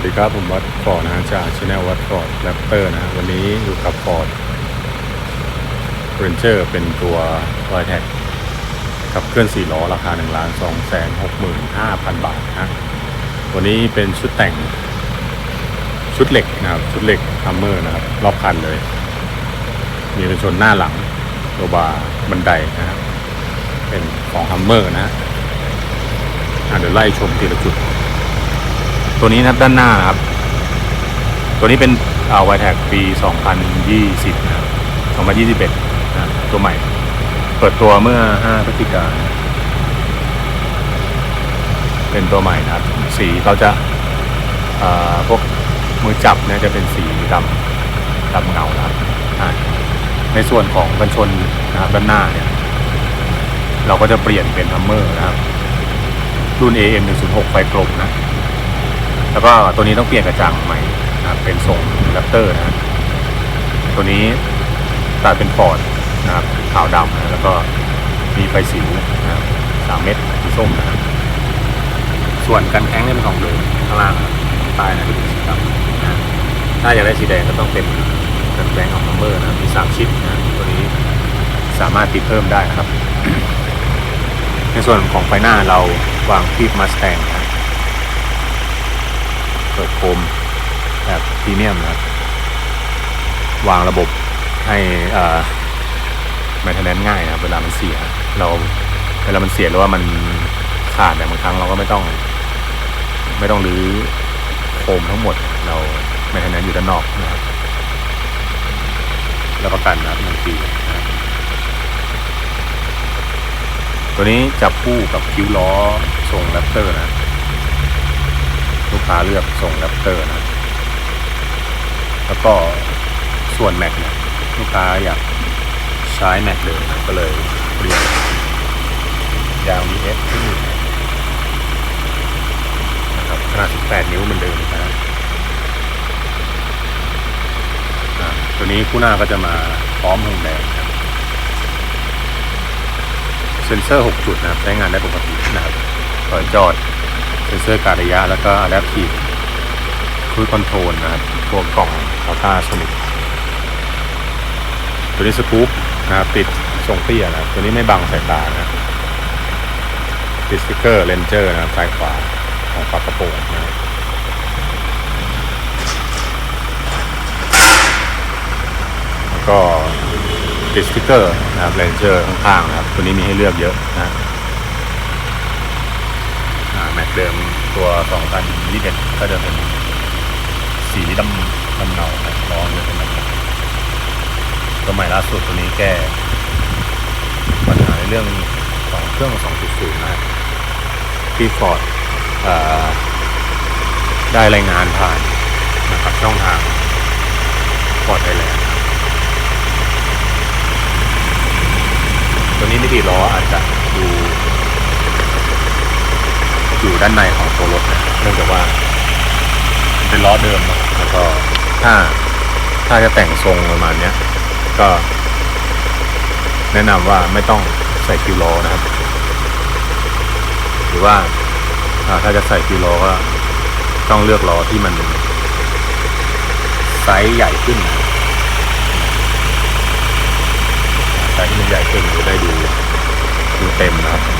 วัสดีครับผมวัดฟอร์ดนะฮะจากช anel วัดฟอร์ดแรปเตอร์นะวันนี้อยู่กับฟอร์ดเรนเจอร์เป็นตัววายแท็กกับเคลื่อน4ล้อราคา1ล้าน2แสน6หมื่น5,000บาทนะวันนี้เป็นชุดแต่งชุดเหล็กนะครับชุดเหล็กฮัมเมอร์นะครับรอบคันเลย มีกันชนหน้าหลังโลบาร์บันไดนะครับเป็นของฮัมเมอร์นะเดี๋ยวไล่ชมทีละจุด ตัวนี้นะครับด้านหน้านะครับ ตัวนี้เป็นเอาไวแท็กปี 2020นะครับ2021นะตัวใหม่ เปิดตัวเมื่อ 5 พฤศจิกายนเป็นตัวใหม่นะครับ สีเขาจะอ่อพวกมือจับเนี่ยจะเป็นสีดำดำเงานะครับในส่วนของกันชนนะครับด้านหน้าเนี่ย เราก็จะเปลี่ยนเป็นฮัมเมอร์นะครับ รุ่น AM 106ไฟกลมนะ แล้วก็ตัวนี้ต้องเปลี่ยนกระจังใหม่นะครับเป็นทรงแรปเตอร์นะตัวนี้ตัดเป็นฟอร์ดนะครับขาวดำนะแล้วก็มีไฟสิวนะครับสามเม็ดสีส้มนะครับส่วนกันแข้งเนี่ยเป็นของเดิมข้างล่างนะครับใต้นะที่เป็นสีดำนะถ้าอยากได้สีแดงก็ต้องเป็นกันแข้งของนัมเบอร์นะมีสามชิ้นนะตัวนี้สามารถติดเพิ่มได้นะครับ ในส่วนของไฟหน้าเราวางที่มาสแตงนะเปิดโคมแบบพรีเมียมนะครับ วางระบบให้อ่าแมนเทนแนนง่ายนะครับ เวลามันเสีย เราเวลามันเสียหรือว่ามันขาดเนี่ยบางครั้งเราก็ไม่ต้อง ไม่ต้องรื้อโคมทั้งหมด เราแมนเทนแนนอยู่ด้านนอกนะครับแล้วประกันนะครับหนึ่งปีตัวนี้จับคู่กับคิ้วล้อทรงแรปเตอร์นะ ค้าเลือกส่งแรปเตอร์นะแล้วก็ส่วนแม็กเนี่ยลูกค้าอยากใช้แม็กเดิมนะก็เลยเปลี่ยนยาง VS ที่นะครับขนาด 18 นิ้วเหมือนเดิมนะตัวนี้คู่หน้าก็จะมาพร้อมหงแดงครับเซ็นเซอร์ 6 จุดนะครับใช้งานได้ปกตินะครับต่อจอด เซนเซอร์การระยะ แล้วก็ Adaptive Cruise Control นะครับ ตัวกล่องอัลตราโซนิกตัวนี้สกู๊ปนะครับติดทรงเตี้ยนะตัวนี้ไม่บังสายตานะติดสติกเกอร์เลนเจอร์นะครับซ้ายขวาของฝากระโปรงนะครับแล้วก็ติดสติกเกอร์นะครับเลนเจอร์ข้างๆนะครับ ตัวนี้มีให้เลือกเยอะนะ แม็กเดิมตัว 2021 ก็จะเป็นสีดำดำเงาครับล้อจะเป็นดำเงาตัวใหม่ล่าสุดตัวนี้แก้ปัญหาในเรื่องของเครื่อง 2.0 นะครับที่ฟอร์ดได้รายงานผ่านนะครับช่องทางฟอร์ดไทยแลนด์ตัวนี้ไมิติล้ออาจจะดู อยู่ด้านในของตัวรถนะเนื่องจากว่าเป็นล้อเดิมนะแล้วก็ถ้าถ้าจะแต่งทรงประมาณนี้ก็ แนะนำว่าไม่ต้องใส่คิวล้อนะครับ หรือว่าถ้าจะใส่คิวล้อก็ต้องเลือกล้อที่มันไซส์ใหญ่ขึ้นไซส์ที่มันใหญ่ขึ้นจะได้ดูดูเต็มนะครับ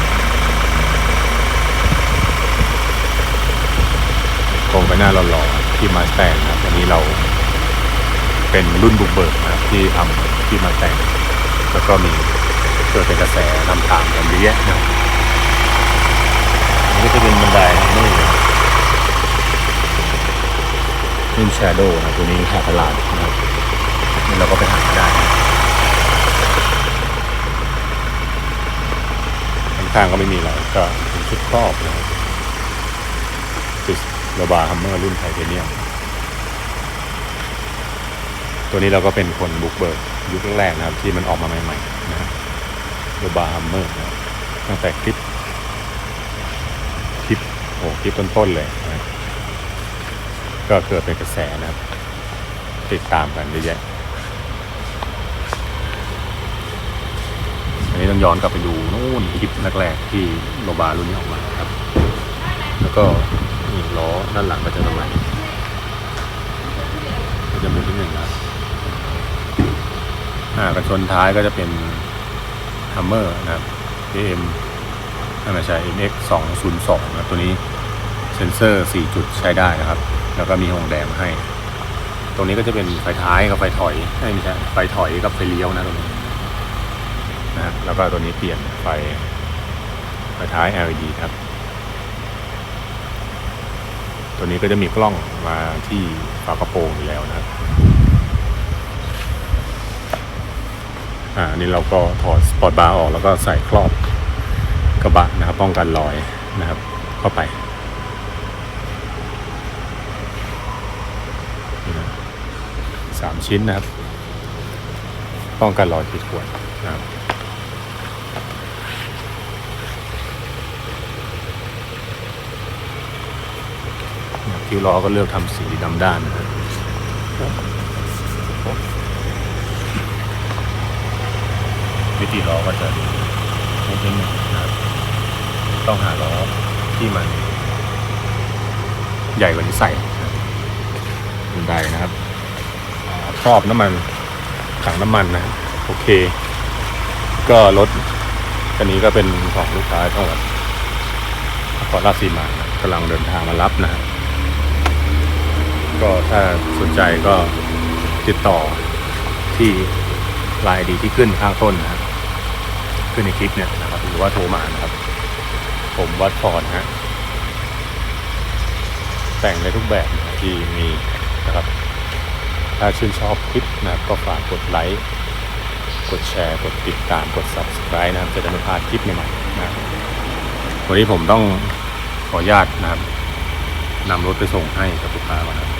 โคงไปหน้าหล่อๆที่มาแต่งนะครับวันนี้เราเป็นรุ่นบุกเบิกนะครับที่ทำที่มาแต่งแล้วก็มีเกิดเป็นกระแสนำตามกันเยอะแยะนะนนี้ก็จะเป็นบันไดนี่รุ่แชโดว์นะตัวนี้ขาดตลาดนะครับนี่เราก็ไปหาได้นะข้างๆก็ไม่มีอะไรก็เป็นชุดครอบนะครับ โลบาฮัมเมอร์รุ่นไทเทเนียม ตัวนี้เราก็เป็นคนบุกเบิกยุคแรกนะครับ ที่มันออกมาใหม่ๆนะรับโลบาฮัมเมอร์นะตั้งแต่คลิป คลิปโอ้คลิปต้นๆเลยนะก็เกิดเป็นกระแสนะครับ ติดตามกันเยอะแยะอันนี้ต้องย้อนกลับไปดูนู่นคลิปแรกๆที่โลบารุ่นนี้ออกมาครับ แล้วก็ นี่ล้อด้านหลังก็จะประมาณนี้จะหมุนที่หนึ่งนะครับอ่ากันชนท้ายก็จะเป็นฮัมเมอร์นะครับ AM ไม่ใช่ MX 2 0 2นะตัวนี้เซ็นเซอร์ 4 จุดใช้ได้นะครับ แล้วก็มีหงแดงมาให้ ตรงนี้ก็จะเป็นไฟท้ายกับไฟถอยเอ้ยไม่ใช่ไฟถอยกับไฟเลี้ยวนะตรงนี้นะครับแล้วก็ตัวนี้เปลี่ยนไฟไฟท้าย LED ครับ ตัวนี้ก็จะมีกล้องมาที่ฝากระโปรงอยู่แล้วนะครับอ่าอันนี่เราก็ถอดสปอร์ตบาร์ออกแล้วก็ใส่ครอบกระบะนะครับ ป้องกันรอยนะครับ เข้าไปสามชิ้นนะครับ ป้องกันรอยขีดข่วนนะครับเนี่ย คิวล้อก็เลือกทำสีดำด้านนะครับวิธีล้อก็จะนิดนึงนะครับต้องหาล้อที่มัน ใหญ่กว่านี้ใส่นะครับบันไดนะครับครอบน้ำมันถังน้ำมันนะโอเค ก็รถคันนี้ก็เป็นของลูกค้าจังหวัดนครราชสีมากำลังเดินทางมารับนะครับ ก็ถ้าสนใจก็ติดต่อที่ไลน์ดีที่ขึ้นข้างต้นนะครับขึ้นในคลิปเนี่ยนะครับ หรือว่าโทรมานะครับ ผมวัดพรฮะแต่งในทุกแบบนะที่มีนะครับ ถ้าชื่นชอบคลิปนะก็ฝากกดไลค์ กดแชร์ กดติดตาม กด subscribe นะครับ จะได้ไม่พลาดคลิปใหม่ๆนะครับวันนี้ผมต้องขออนุญาตนะครับนำรถไปส่งให้กับลูกค้าก่อนนะครับ